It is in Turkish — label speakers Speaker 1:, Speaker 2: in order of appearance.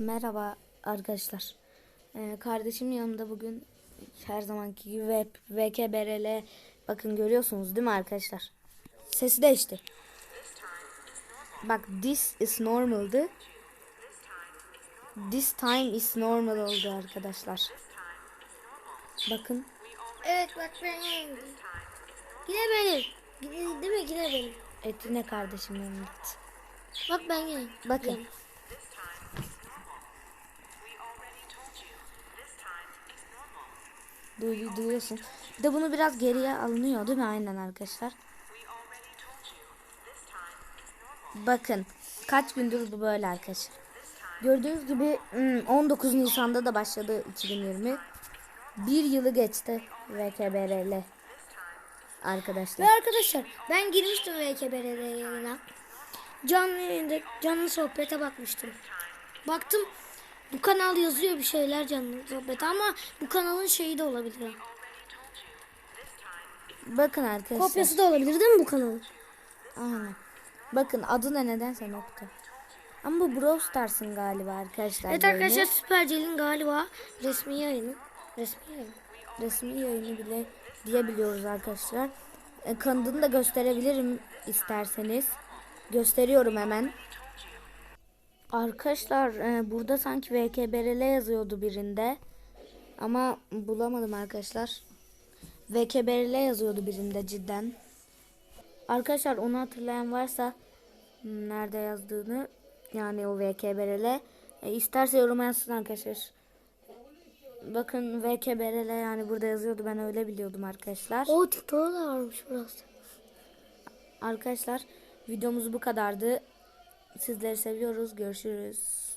Speaker 1: Merhaba arkadaşlar. Ee, kardeşim yanımda bugün her zamanki gibi web, VKBRL bakın görüyorsunuz değil mi arkadaşlar? Sesi değişti. Bak this is normal'dı. This time is normal oldu arkadaşlar. Bakın
Speaker 2: Evet bak ben. Yine benim. Yine, değil mi? Yine benim.
Speaker 1: Etine kardeşim yanımda.
Speaker 2: Bak ben yendim.
Speaker 1: Bakın.
Speaker 2: Yendim.
Speaker 1: Duy, duyuyorsun. Bir de bunu biraz geriye alınıyor değil mi? Aynen arkadaşlar. Bakın kaç gündür bu böyle arkadaşlar. Gördüğünüz gibi hmm, 19 Nisan'da da başladı 2020. Bir yılı geçti VKBRL arkadaşlar.
Speaker 2: Ve arkadaşlar ben girmiştim VKBR'de yayına. Canlı yayında canlı sohbete bakmıştım. Baktım bu kanal yazıyor bir şeyler canlı sohbet ama bu kanalın şeyi de olabilir.
Speaker 1: Bakın arkadaşlar.
Speaker 2: Kopyası da olabilir değil mi bu kanalın?
Speaker 1: Aynen. Bakın adı da nedense nokta. Ama bu Brawl Stars'ın galiba arkadaşlar.
Speaker 2: Evet
Speaker 1: yayını.
Speaker 2: arkadaşlar Süpercel'in galiba resmi yayını. Resmi yayını.
Speaker 1: resmi yayını bile diyebiliyoruz arkadaşlar. E, kanadını da gösterebilirim isterseniz. Gösteriyorum hemen. Arkadaşlar e, burada sanki VKBRL yazıyordu birinde. Ama bulamadım arkadaşlar. VKBRL yazıyordu birinde cidden. Arkadaşlar onu hatırlayan varsa nerede yazdığını yani o VKBRL e, isterse yoruma yazsın arkadaşlar. Bakın VKBRL yani burada yazıyordu ben öyle biliyordum arkadaşlar.
Speaker 2: O TikTok'ta da varmış burası.
Speaker 1: Arkadaşlar videomuz bu kadardı. Sizleri seviyoruz. Görüşürüz.